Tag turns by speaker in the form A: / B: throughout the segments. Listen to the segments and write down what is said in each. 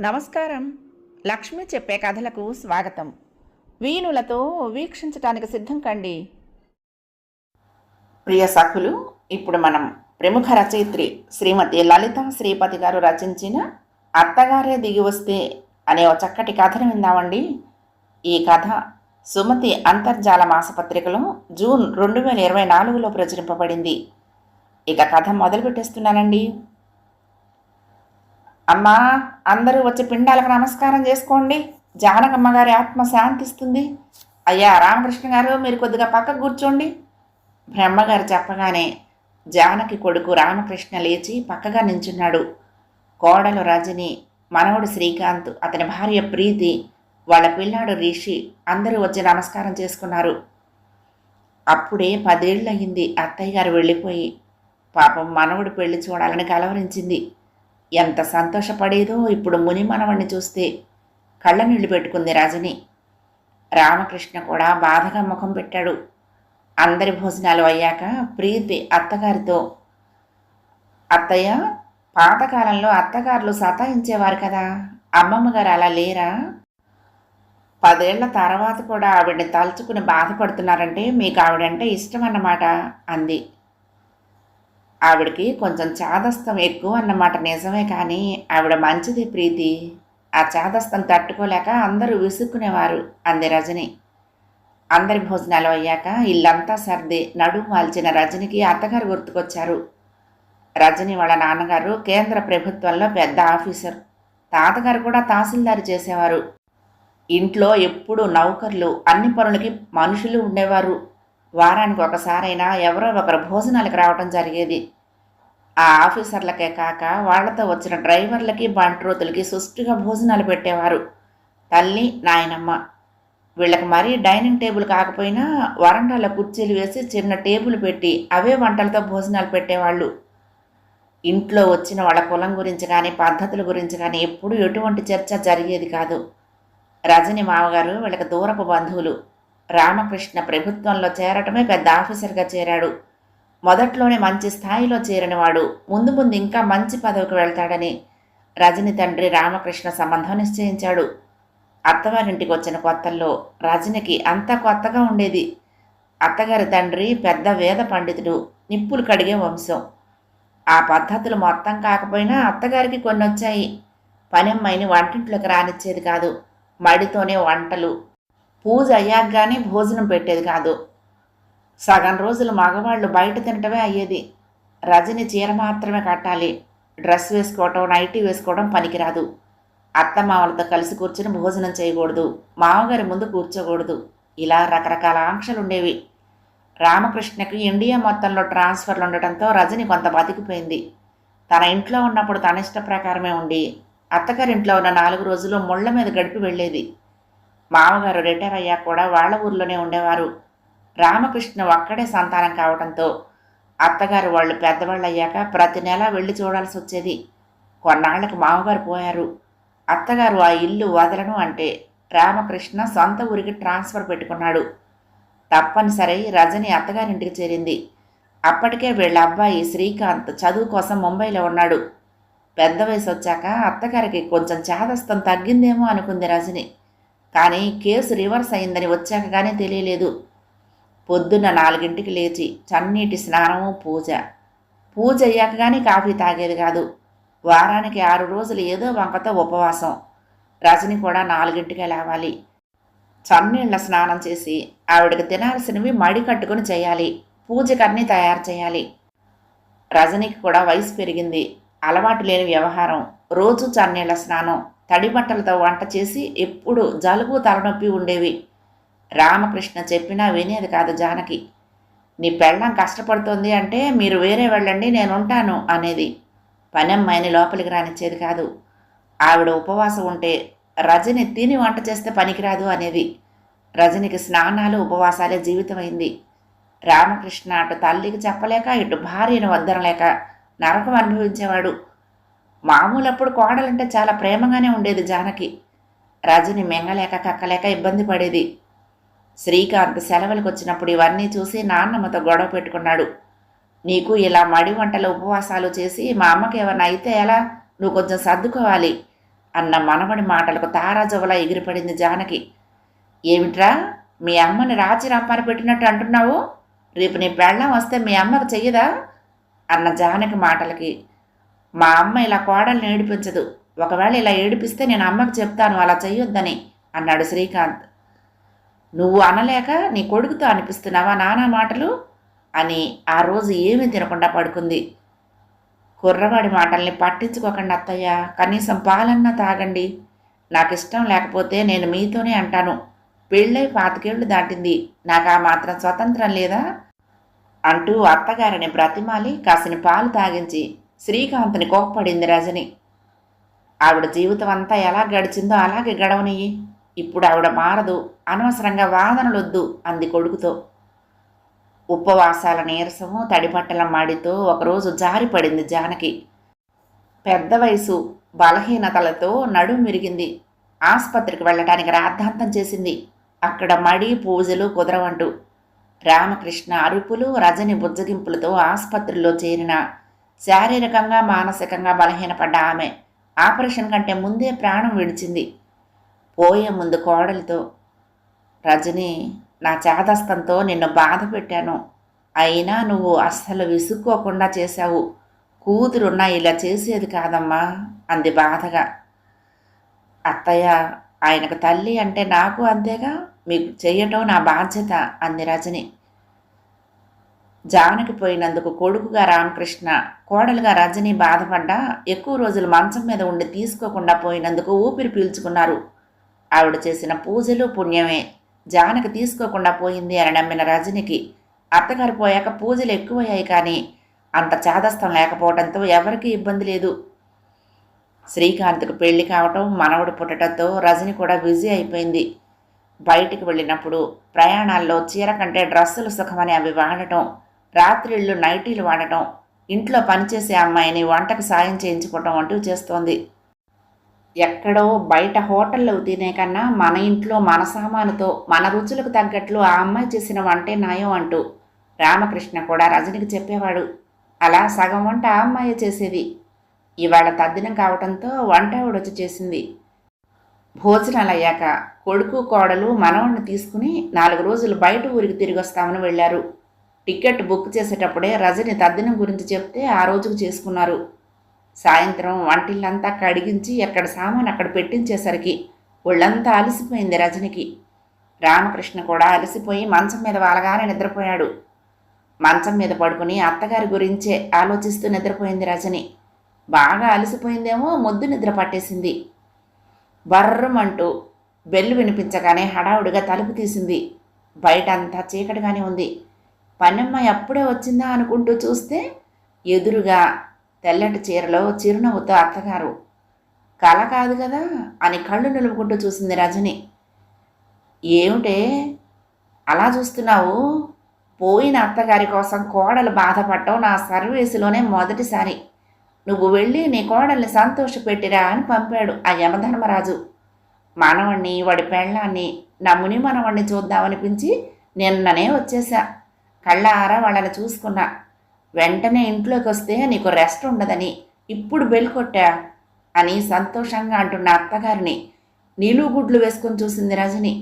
A: నమస్కారం. లక్ష్మి చెప్పే కథలకు స్వాగతం. వీణులతో వీక్షించటానికి సిద్ధం కండి. ప్రియ సఖులు ఇప్పుడు మనం ప్రముఖ రచయిత్రి శ్రీమతి లలిత శ్రీపతి గారు రచించిన అత్తగారే దిగి వస్తే అనే ఒక చక్కటి కథను విందామండి. ఈ కథ సుమతి అంతర్జాల మాసపత్రికలో జూన్ రెండు వేల ఇరవై నాలుగులో ప్రచురింపబడింది. ఇక కథ మొదలు పెట్టేస్తున్నానండి అమ్మా అందరూ వచ్చి పిండాలకు నమస్కారం చేసుకోండి. జానకమ్మ గారి ఆత్మ శాంతిస్తుంది. అయ్యా రామకృష్ణ గారు మీరు కొద్దిగా పక్కకు కూర్చోండి. బ్రహ్మగారు చెప్పగానే జానకి కొడుకు రామకృష్ణ లేచి పక్కగా నించున్నాడు. కోడలు రజని మనవడు శ్రీకాంత్ అతని భార్య ప్రీతి వాళ్ళ పిల్లాడు రిషి అందరూ వచ్చి నమస్కారం చేసుకున్నారు. అప్పుడే పదేళ్ళయింది అత్తయ్య గారు వెళ్ళిపోయి పాపం మనవడు పెళ్ళి చూడాలని కలవరించింది. ఎంత సంతోషపడేదో ఇప్పుడు ముని మనవణ్ణి చూస్తే కళ్ళ నీళ్ళు పెట్టుకుంది రజని. రామకృష్ణ కూడా బాధగా ముఖం పెట్టాడు. అందరి భోజనాలు అయ్యాక ప్రీతి అత్తగారితో అత్తయ్య పాతకాలంలో అత్తగారులు సతాయించేవారు కదా అమ్మమ్మ గారు అలా లేరా? పదేళ్ళ తర్వాత కూడా ఆవిడని తలుచుకుని బాధపడుతున్నారంటే మీకు ఆవిడంటే ఇష్టం అన్నమాట అంది. ఆవిడకి కొంచెం చాదస్తం ఎక్కువ అన్నమాట. నిజమే కానీ ఆవిడ మంచిది ప్రీతి. ఆ చాదస్తం తట్టుకోలేక అందరూ విసుక్కునేవారు అంది రజని. అందరి భోజనాలు అయ్యాక ఇల్లంతా సర్ది నడుము వాల్చిన రజనికి అత్తగారు గుర్తుకొచ్చారు. రజని వాళ్ళ నాన్నగారు కేంద్ర ప్రభుత్వంలో పెద్ద ఆఫీసర్. తాతగారు కూడా తహసీల్దారు చేసేవారు. ఇంట్లో ఎప్పుడూ నౌకర్లు అన్ని పనులకి మనుషులు ఉండేవారు. వారానికి ఒకసారైనా ఎవరో ఒకరు భోజనాలకు రావటం జరిగేది. ఆ ఆఫీసర్లకే కాక వాళ్ళతో వచ్చిన డ్రైవర్లకి బంట్రోతులకి సుష్టిగా భోజనాలు పెట్టేవారు. తల్లి నాయనమ్మ. వీళ్ళకి మరీ డైనింగ్ టేబుల్ కాకపోయినా వరండాలో కుర్చీలు వేసి చిన్న టేబుల్ పెట్టి అవే వంటలతో భోజనాలు పెట్టేవాళ్ళు. ఇంట్లో వచ్చిన వాళ్ళ కులం గురించి కానీ పద్ధతుల గురించి కానీ ఎప్పుడూ ఎటువంటి చర్చ జరిగేది కాదు. రజని మామగారు వీళ్ళకి దూరపు బంధువులు. రామకృష్ణ ప్రభుత్వంలో చేరటమే పెద్ద ఆఫీసర్గా చేరాడు. మొదట్లోనే మంచి స్థాయిలో చేరినవాడు. ముందు ముందు ఇంకా మంచి పదవికి వెళ్తాడని రజని తండ్రి రామకృష్ణ సంబంధం నిశ్చయించాడు. అత్తవారింటికి వచ్చిన కొత్తల్లో రజనికి అంతా కొత్తగా ఉండేది. అత్తగారి తండ్రి పెద్ద వేద పండితుడు నిప్పులు కడిగే వంశం. ఆ పద్ధతులు మొత్తం కాకపోయినా అత్తగారికి కొన్ని వచ్చాయి పనమ్మాయిని వంటింట్లోకి రానిచ్చేది కాదు. మడితోనే వంటలు పూజ అయ్యాక కానీ భోజనం పెట్టేది కాదు. సగం రోజులు మగవాళ్ళు బయట తినటమే అయ్యేది. రజని చీర మాత్రమే కట్టాలి. డ్రెస్ వేసుకోవటం నైటీ వేసుకోవడం పనికిరాదు. అత్తమామలతో కలిసి కూర్చుని భోజనం చేయకూడదు. మామగారి ముందు కూర్చోకూడదు. ఇలా రకరకాల ఆంక్షలు ఉండేవి. రామకృష్ణకి ఇండియా మొత్తంలో ట్రాన్స్ఫర్లు ఉండటంతో రజని కొంత బతికిపోయింది. తన ఇంట్లో ఉన్నప్పుడు తన ఇష్ట ప్రకారమే ఉండి అత్తగారింట్లో ఉన్న నాలుగు రోజులు ముళ్ళ మీద గడిపి వెళ్ళేది. మామగారు రిటైర్ అయ్యాక కూడా వాళ్ళ ఊర్లోనే ఉండేవారు. రామకృష్ణ ఒక్కడే సంతానం కావడంతో అత్తగారు వాళ్ళు పెద్దవాళ్ళు అయ్యాక ప్రతి నెల వెళ్ళి చూడాల్సి వచ్చేది. కొన్నాళ్ళకు మామగారు పోయారు. అత్తగారు ఆ ఇల్లు వదలను అంటే రామకృష్ణ సొంత ఊరికి ట్రాన్స్ఫర్ పెట్టుకున్నాడు. తప్పనిసరి రజని అత్తగారింటికి చేరింది. అప్పటికే వీళ్ళ అబ్బాయి శ్రీకాంత్ చదువు కోసం ముంబైలో ఉన్నాడు. పెద్ద వయసు వచ్చాక అత్తగారికి కొంచెం చాదస్తం తగ్గిందేమో అనుకుంది రజని. కానీ కేసు రివర్స్ అయిందని వచ్చాక కానీ తెలియలేదు. పొద్దున్న నాలుగింటికి లేచి చన్నీటి స్నానము పూజ. పూజ అయ్యాక కానీ కాఫీ తాగేది కాదు. వారానికి ఆరు రోజులు ఏదో వంకతో ఉపవాసం. రజని కూడా నాలుగింటికే లేవాలి. చన్నీళ్ళ స్నానం చేసి ఆవిడకి తినాల్సినవి మడి కట్టుకుని చేయాలి. పూజకన్నీ తయారు చేయాలి. రజనికి కూడా వయసు పెరిగింది. అలవాటు లేని వ్యవహారం. రోజు చన్నీళ్ళ స్నానం. తడి బట్టలతో వంట చేసి ఎప్పుడు జలుబు తలనొప్పి ఉండేవి. రామకృష్ణ చెప్పినా వినేది కాదు జానకి. నీ పెళ్ళం కష్టపడుతోంది అంటే మీరు వేరే వెళ్ళండి నేను ఉంటాను అనేది పనమ్మాయిని లోపలికి రానిచ్చేది కాదు. ఆవిడ ఉపవాసం ఉంటే రజని తిని వంట చేస్తే పనికిరాదు అనేది. రజనికి స్నానాలు ఉపవాసాలే జీవితమైంది. రామకృష్ణ అటు తల్లికి చెప్పలేక ఇటు భార్యను వద్దనలేక నరకం అనుభవించేవాడు. మామూలప్పుడు కోడలంటే చాలా ప్రేమగానే ఉండేది జానకి. రజని మెంగలేక కక్కలేక ఇబ్బంది పడేది. శ్రీకాంత్ సెలవులకు వచ్చినప్పుడు ఇవన్నీ చూసి నాన్నమ్మతో గొడవ పెట్టుకున్నాడు. నీకు ఇలా మడి వంటల ఉపవాసాలు చేసి మా అమ్మకి ఏమన్నా అయితే ఎలా నువ్వు కొంచెం సర్దుకోవాలి అన్న మనవడి మాటలకు తారాజవలా ఎగిరిపడింది జానకి. ఏమిట్రా మీ అమ్మని రాచి రంపాన పెట్టినట్టు అంటున్నావు? రేపు నీ పెళ్ళం వస్తే మీ అమ్మకు చెయ్యదా? అన్న జానకి మాటలకి మా అమ్మ ఇలా కోడల్ని ఏడిపించదు. ఒకవేళ ఇలా ఏడిపిస్తే నేను అమ్మకు చెప్తాను అలా చెయ్యొద్దని అన్నాడు శ్రీకాంత్. నువ్వు అనలేక నీ కొడుకుతో అనిపిస్తున్నావా నానా మాటలు? అని ఆ రోజు ఏమీ తినకుండా పడుకుంది. కుర్రవాడి మాటల్ని పట్టించుకోకండి అత్తయ్య కనీసం పాలన్నా తాగండి. నాకు ఇష్టం లేకపోతే నేను మీతోనే అంటాను. పెళ్ళై పాతికేళ్ళు దాటింది. నాకు ఆ మాత్రం స్వతంత్రం లేదా? అంటూ అత్తగారిని బ్రతిమాలి కాసిన పాలు తాగించి శ్రీకాంత్ని కోప్పడింది రజని. ఆవిడ జీవితం అంతా ఎలా గడిచిందో అలాగే గడవనియ్యి. ఇప్పుడు ఆవిడ మారదు అనవసరంగా వాదనలొద్దు అంది కొడుకుతో. ఉపవాసాల నీరసము తడిపట్టల మాడితో ఒకరోజు జారిపడింది జానకి. పెద్ద వయసు బలహీనతలతో నడుం విరిగింది. ఆసుపత్రికి వెళ్ళటానికి రాద్ధాంతం చేసింది. అక్కడ మడి పూజలు కుదరవంటూ. రామకృష్ణ అరుపులు రజని బుజ్జగింపులతో ఆసుపత్రిలో చేరిన శారీరకంగా మానసికంగా బలహీనపడ్డ ఆమె ఆపరేషన్ కంటే ముందే ప్రాణం విడిచింది. పోయే ముందు కోడలితో రజని నా చేదస్తంతో నిన్ను బాధ పెట్టాను. అయినా నువ్వు అస్సలు విసుక్కోకుండా చేశావు. కూతురున్నా ఇలా చేసేది కాదమ్మా అంది బాధగా. అత్తయ్య ఆయనకు తల్లి అంటే నాకు అంతేగా? మీకు చేయటం నా బాధ్యత అంది రజని. జానకి పోయినందుకు కొడుకుగా రామకృష్ణ కోడలుగా రజని బాధపడ్డా ఎక్కువ రోజులు మంచం మీద ఉండి తీసుకోకుండా పోయినందుకు ఊపిరి పీల్చుకున్నారు. ఆవిడ చేసిన పూజలు పుణ్యమే. జానకి తీసుకోకుండా పోయింది అని నమ్మిన రజనికి అత్తగారు పోయాక పూజలు ఎక్కువయ్యాయి కానీ అంత చాదస్తం లేకపోవడంతో ఎవరికీ ఇబ్బంది లేదు. శ్రీకాంత్కు పెళ్ళి కావటం మనవడు పుట్టడంతో రజని కూడా బిజీ అయిపోయింది. బయటికి వెళ్ళినప్పుడు ప్రయాణాల్లో చీర కంటే డ్రస్సులు సుఖమని అవి వాడటం రాత్రిళ్ళు నైటీలు వాడటం ఇంట్లో పనిచేసే అమ్మాయిని వంటకు సాయం చేయించుకోవటం అంటూ చేస్తోంది. ఎక్కడో బయట హోటల్లో తినే కన్నా మన ఇంట్లో మన సామానుతో మన రుచులకు తగ్గట్లు ఆ అమ్మాయి చేసిన వంటే నయం అంటూ రామకృష్ణ కూడా రజనికి చెప్పేవాడు. అలా సగం వంట ఆ అమ్మాయే చేసేది. ఇవాళ తద్దినం కావటంతో వంట ఆవిడొచ్చి చేసింది. భోజనాలు అయ్యాక కొడుకు కోడలు మనవణ్ణి తీసుకుని నాలుగు రోజులు బయట ఊరికి తిరిగి వస్తామని వెళ్ళారు. టికెట్ బుక్ చేసేటప్పుడే రజని తద్దినం గురించి చెప్తే ఆ రోజుకు చేసుకున్నారు. సాయంత్రం వంటిల్లంతా కడిగించి ఎక్కడ సామాన్ అక్కడ పెట్టించేసరికి ఒళ్ళంతా అలసిపోయింది రజనికి. రామకృష్ణ కూడా అలసిపోయి మంచం మీద వాలగానే నిద్రపోయాడు. మంచం మీద పడుకుని అత్తగారి గురించే ఆలోచిస్తూ నిద్రపోయింది రజని. బాగా అలసిపోయిందేమో మొద్దు నిద్ర పట్టేసింది. బర్రమంటూ బెల్లు వినిపించగానే హడావుడిగా తలుపు తీసింది. బయట అంతా చీకటిగానే ఉంది. పన్నమ్మాయి అప్పుడే వచ్చిందా అనుకుంటూ చూస్తే ఎదురుగా తెల్లటి చీరలో చిరునవ్వుతో అత్తగారు కల కాదు కదా? అని కళ్ళు నిలుపుకుంటూ చూసింది రజని. ఏమిటే? అలా చూస్తున్నావు? పోయిన అత్తగారి కోసం కోడలు బాధపడటం నా సర్వీసులోనే మొదటిసారి. నువ్వు వెళ్ళి నీ కోడల్ని సంతోషపెట్టిరా అని పంపాడు ఆ యమధర్మరాజు. మనవణ్ణి వాడి పెళ్ళాన్ని నా ముని మనవణ్ణి చూద్దామనిపించి నిన్ననే వచ్చేసా కళ్ళారా వాళ్ళని చూసుకున్నా. వెంటనే ఇంట్లోకి వస్తే నీకు రెస్ట్ ఉండదని ఇప్పుడు బెల్ కొట్టా అని సంతోషంగా అంటున్న అత్తగారిని. నీలుగుడ్లు వేసుకొని చూసింది రజని.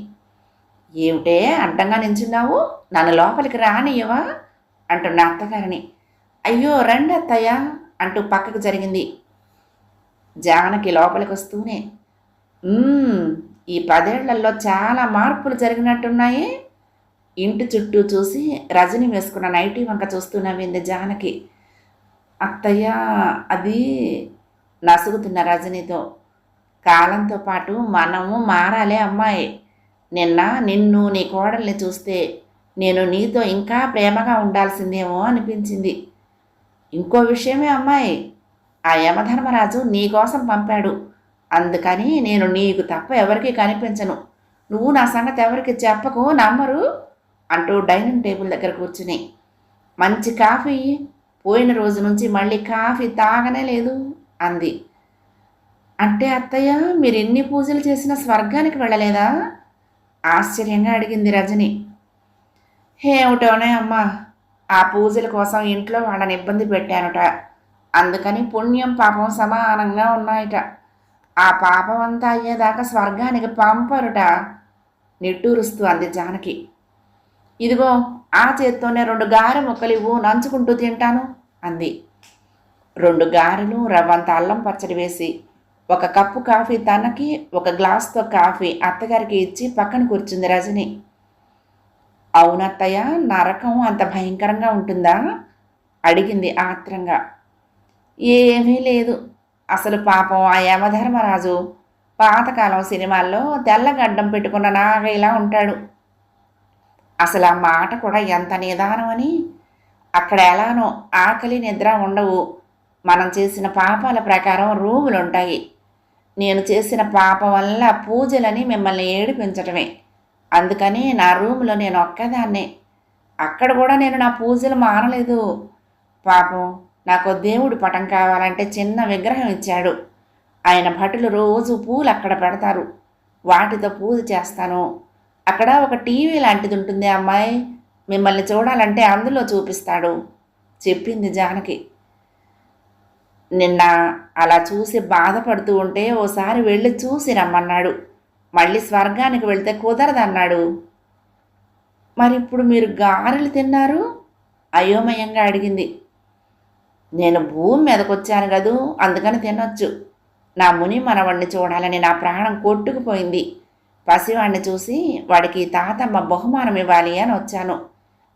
A: ఏమిటే అడ్డంగా నించున్నావు? నన్ను లోపలికి రానియవా అంటున్న అత్తగారిని. అయ్యో రండి అత్తయ్య అంటూ పక్కకు జరిగింది. జానకి లోపలికి వస్తూనే ఈ పదేళ్ళలో చాలా మార్పులు జరిగినట్టున్నాయి. ఇంటి చుట్టూ చూసి రజని వేసుకున్న నైటీ వంక చూస్తూ నవ్వింది జానకి. అత్తయ్య అది నసుగుతున్న రజనీతో. కాలంతో పాటు మనము మారాలే అమ్మాయి. నిన్న నిన్ను నీ కోడల్ని చూస్తే నేను నీతో ఇంకా ప్రేమగా ఉండాల్సిందేమో అనిపించింది. ఇంకో విషయమే అమ్మాయి. ఆ యమధర్మరాజు నీ కోసం పంపాడు. అందుకని నేను నీకు తప్ప ఎవరికీ కనిపించను. నువ్వు నా సంగతి ఎవరికి చెప్పకు నమ్మరు? అంటూ డైనింగ్ టేబుల్ దగ్గర కూర్చుని మంచి కాఫీ? పోయిన రోజు నుంచి మళ్ళీ కాఫీ తాగనే లేదు అంది. అంటే అత్తయ్య మీరు ఎన్ని పూజలు చేసినా స్వర్గానికి వెళ్ళలేదా? ఆశ్చర్యంగా అడిగింది రజని. ఏమిటోనే అమ్మా ఆ పూజల కోసం ఇంట్లో వాళ్ళని ఇబ్బంది పెట్టానుట. అందుకని పుణ్యం పాపం సమానంగా ఉన్నాయట. ఆ పాపం అంతా అయ్యేదాకా స్వర్గానికి పంపరుట నిట్టూరుస్తూ అంది జానకి. ఇదిగో ఆ చేత్తోనే రెండు గారె మొక్కలు ఇవ్వు నంచుకుంటూ తింటాను అంది. రెండు గారెలు రవ్వంత అల్లం పచ్చడి వేసి ఒక కప్పు కాఫీ తనకి ఒక గ్లాస్తో కాఫీ అత్తగారికి ఇచ్చి పక్కన కూర్చుంది రజని. అవునత్తయ్య నరకం అంత భయంకరంగా ఉంటుందా? అడిగింది ఆత్రంగా. ఏమీ లేదు. అసలు పాపం ఆ యమధర్మరాజు పాతకాలం సినిమాల్లో తెల్లగడ్డం పెట్టుకున్న నాగైలా ఉంటాడు. అసలు ఆ మాట కూడా ఎంత నిదానం అని? అక్కడ ఎలానో ఆకలి నిద్ర ఉండవు. మనం చేసిన పాపాల ప్రకారం రూములు ఉంటాయి. నేను చేసిన పాపం వల్ల పూజలని మిమ్మల్ని ఏడిపించటమే. అందుకని నా రూములో నేను ఒక్కదాన్నే. అక్కడ కూడా నేను నా పూజలు మానలేదు. పాపం నాకు దేవుడి పటం కావాలంటే చిన్న విగ్రహం ఇచ్చాడు. ఆయన భటులు రోజు పూలు అక్కడ పెడతారు. వాటితో పూజ చేస్తాను. అక్కడ ఒక టీవీ లాంటిది ఉంటుంది అమ్మాయి మిమ్మల్ని చూడాలంటే అందులో చూపిస్తాడు చెప్పింది జానకి. నిన్న అలా చూసి బాధపడుతూ ఉంటే ఓసారి వెళ్ళి చూసి రమ్మన్నాడు. మళ్ళీ స్వర్గానికి వెళ్తే కుదరదన్నాడు. మరి ఇప్పుడు మీరు గారెలు తిన్నారు? అయోమయంగా అడిగింది. నేను భూమి మీదకి వచ్చాను కదూ అందుకని తినొచ్చు. నా ముని మనవణ్ణి చూడాలని నా ప్రాణం కొట్టుకుపోయింది. పసివాడిని చూసి వాడికి తాతమ్మ బహుమానం ఇవ్వాలి అని వచ్చాను.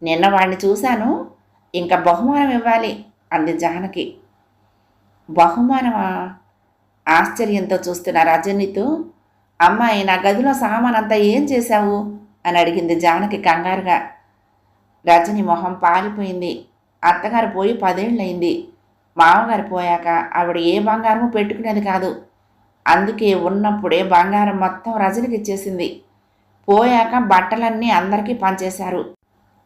A: నిన్న వాడిని చూశాను ఇంకా బహుమానం ఇవ్వాలి అంది జానకి. బహుమానమా? ఆశ్చర్యంతో చూస్తున్న రజనీతో అమ్మాయి నా గదిలో సామానంతా ఏం చేశావు? అని అడిగింది జానకి కంగారుగా. రజని మొహం పాలిపోయింది అత్తగారు పోయి పదేళ్ళయింది. మామగారు పోయాక ఆవిడ ఏ బంగారము పెట్టుకునేది కాదు. అందుకే ఉన్నప్పుడే బంగారం మొత్తం రజనికి ఇచ్చేసింది. పోయాక బట్టలన్నీ అందరికీ పంచేశారు.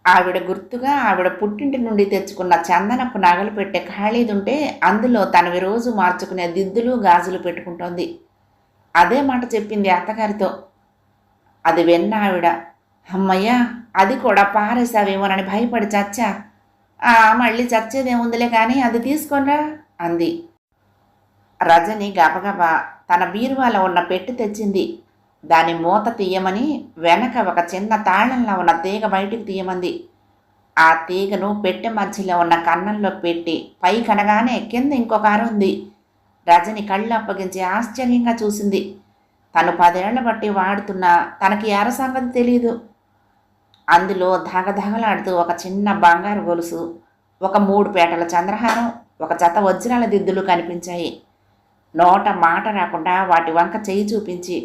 A: ఆవిడ గుర్తుగా ఆవిడ పుట్టింటి నుండి తెచ్చుకున్న చందనపు నగలు పెట్టే ఖాళీదుంటే అందులో తనవి రోజు మార్చుకునే దిద్దులు గాజులు పెట్టుకుంటోంది. అదే మాట చెప్పింది అత్తగారితో. అది విన్న ఆవిడ అమ్మయ్యా అది కూడా పారేసావేమోనని భయపడి చచ్చా. ఆ మళ్ళీ చచ్చేదేముందిలే కానీ అది తీసుకోనరా? అంది. రజని గబగబా తన బీరువాలో ఉన్న పెట్టి తెచ్చింది. దాని మూత తీయమని వెనక ఒక చిన్న తాళంలో ఉన్న తీగ బయటికి తీయమంది. ఆ తీగను పెట్టె మధ్యలో ఉన్న కన్నంలో పెట్టి పై కనగానే కింద ఇంకొక అర ఉంది. రజని కళ్ళు అప్పగించి ఆశ్చర్యంగా చూసింది. తను పదేళ్ళ బట్టి వాడుతున్న తనకి ఎర సంగతి తెలియదు అందులో ధగధగలాడుతూ ఒక చిన్న బంగారు గొలుసు ఒక మూడు పేటల చంద్రహారం ఒక జత వజ్రాల దిద్దులు కనిపించాయి. నోట మాట రాకుండా వాటి వంక చేయి చూపించి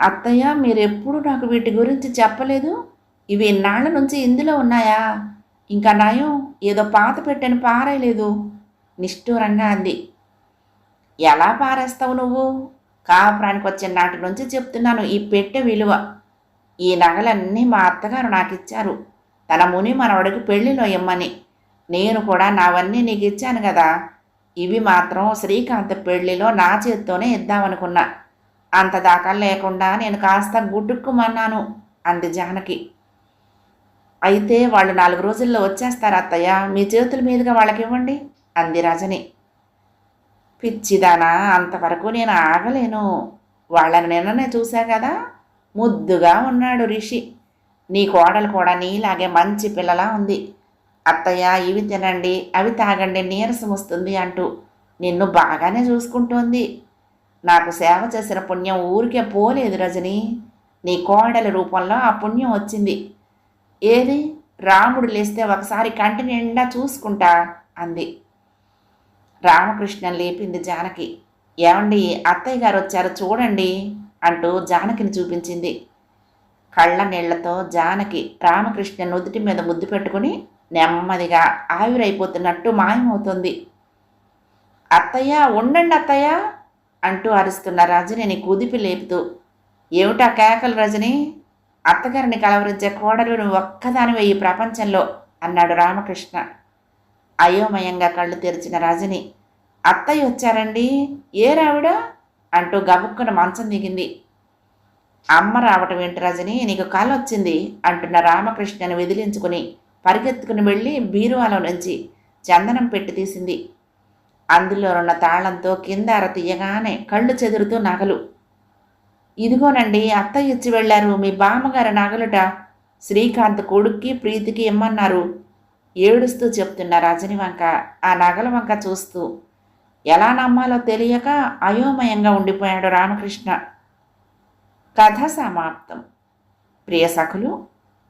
A: అత్తయ్య మీరెప్పుడు నాకు వీటి గురించి చెప్పలేదు? ఇవి ఇన్నాళ్ళ నుంచి ఇందులో ఉన్నాయా? ఇంకా నయం ఏదో పాత పెట్టని పారేయలేదు. నిష్ఠూరంగా అంది. ఎలా పారేస్తావు నువ్వు? కాపురానికి వచ్చిన నాటి నుంచి చెప్తున్నాను ఈ పెట్టె విలువ. ఈ నగలన్నీ మా అత్తగారు నాకు ఇచ్చారు తన ముని మనవడికి పెళ్ళిలో ఇమ్మని. నేను కూడా నావన్నీ నీకు ఇచ్చాను కదా ఇవి మాత్రం శ్రీకాంత్ పెళ్ళిలో నా చేత్తోనే ఇద్దామనుకున్నా. అంత దాకా లేకుండా నేను కాస్త గుడ్డుక్కుమన్నాను అంది జానకి. అయితే వాళ్ళు నాలుగు రోజుల్లో వచ్చేస్తారు అత్తయ్య మీ చేతుల మీదుగా వాళ్ళకి ఇవ్వండి అంది రజని. పిచ్చిదానా అంతవరకు నేను ఆగలేను. వాళ్ళని నిన్ననే చూశా కదా ముద్దుగా ఉన్నాడు రిషి. నీ కోడలు కూడా నీలాగే మంచి పిల్లలా ఉంది. అత్తయ్య ఇవి తినండి అవి తాగండి నీరసం వస్తుంది అంటూ నిన్ను బాగానే చూసుకుంటోంది. నాకు సేవ చేసిన పుణ్యం ఊరికే పోలేదు రజని. నీ కోడల రూపంలో ఆ పుణ్యం వచ్చింది. ఏది? రాముడు లేస్తే ఒకసారి కంటి నిండా చూసుకుంటా అంది. రామకృష్ణ లేపింది జానకి. ఏమండి అత్తయ్య గారు వచ్చారు చూడండి అంటూ జానకిని చూపించింది. కళ్ళ నీళ్ళతో జానకి రామకృష్ణ నుదుటి మీద ముద్దు పెట్టుకుని నెమ్మదిగా ఆవిరైపోతున్నట్టు మాయమవుతుంది. అత్తయ్య ఉండండి అత్తయ్య అంటూ అరుస్తున్న రజనిని కుదిపి లేపుతూ ఏమిటా కేకలు రజని? అత్తగారిని కలవరించే కోడలు నువ్వు ఒక్కదానివే ఈ ప్రపంచంలో అన్నాడు రామకృష్ణ. అయోమయంగా కళ్ళు తెరిచిన రజని అత్తయ్య వచ్చారండి? ఏ రావిడ? అంటూ గబుక్కున మంచం దిగింది. అమ్మ రావటం ఏంటి రజని? నీకు కళ వచ్చింది అంటున్న రామకృష్ణను విదిలించుకుని పరిగెత్తుకుని వెళ్ళి బీరువాలో నుంచి చందనం పెట్టి తీసింది. అందులో ఉన్న తాళంతో కింద అర తీయగానే కళ్ళు చెదురుతూ నగలు. ఇదిగోనండి అత్త ఇచ్చి వెళ్ళారు. మీ బామ్మగారి నగలుట. శ్రీకాంత్ కొడుక్కి ప్రీతికి ఇమ్మన్నారు. ఏడుస్తూ చెప్తున్న రజని వంక ఆ నగల వంక చూస్తూ ఎలా నమ్మాలో తెలియక అయోమయంగా ఉండిపోయాడు రామకృష్ణ. కథ సమాప్తం. ప్రియ సఖులు